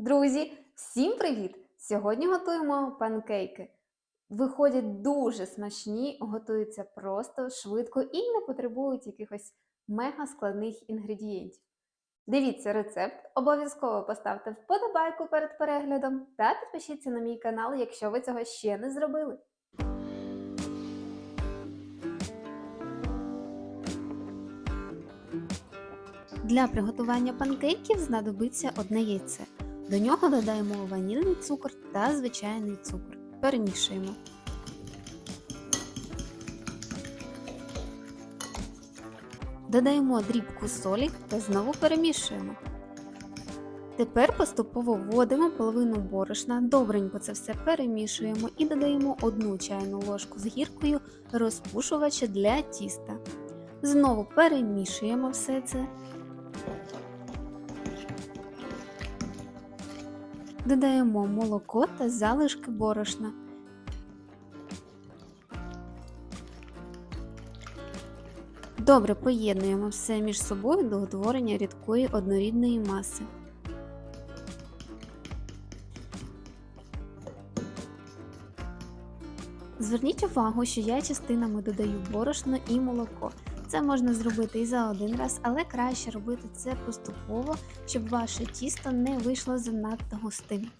Друзі, всім привіт! Сьогодні готуємо панкейки. Виходять дуже смачні, готуються просто, швидко і не потребують якихось мега складних інгредієнтів. Дивіться рецепт, обов'язково поставте вподобайку перед переглядом та підпишіться на мій канал, якщо ви цього ще не зробили. Для приготування панкейків знадобиться одне яйце. До нього додаємо ванільний цукор та звичайний цукор. Перемішуємо. Додаємо дрібку солі та знову перемішуємо. Тепер поступово вводимо половину борошна, добренько це все перемішуємо і додаємо одну чайну ложку з гіркою розпушувача для тіста. Знову перемішуємо все це. Додаємо молоко та залишки борошна. Добре поєднуємо все між собою до утворення рідкої однорідної маси. Зверніть увагу, що я частинами додаю борошно і молоко. Це можна зробити і за один раз, але краще робити це поступово, щоб ваше тісто не вийшло занадто густим.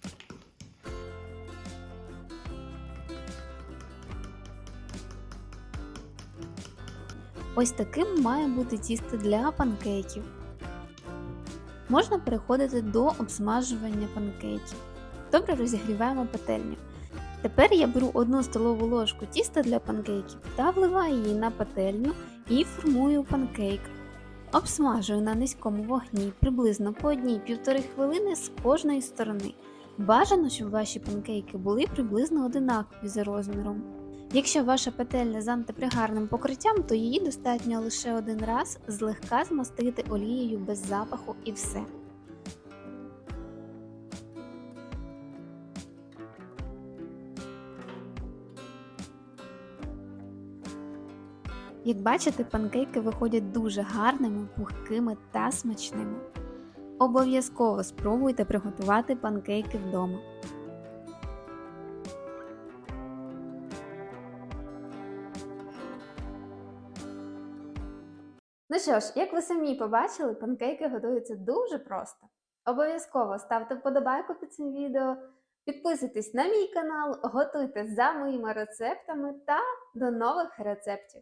Ось таким має бути тісто для панкейків. Можна переходити до обсмажування панкейків. Добре розігріваємо пательню. Тепер я беру одну столову ложку тіста для панкейків та вливаю її на пательню і формую панкейк. Обсмажую на низькому вогні приблизно по 1-1,5 хвилини з кожної сторони. Бажано, щоб ваші панкейки були приблизно одинакові за розміром. Якщо ваша петельня з антипригарним покриттям, то її достатньо лише один раз злегка змастити олією без запаху і все. Як бачите, панкейки виходять дуже гарними, пухкими та смачними. Обов'язково спробуйте приготувати панкейки вдома. Ну що ж, як ви самі побачили, панкейки готуються дуже просто. Обов'язково ставте вподобайку під цим відео, підписуйтесь на мій канал, готуйте за моїми рецептами та до нових рецептів!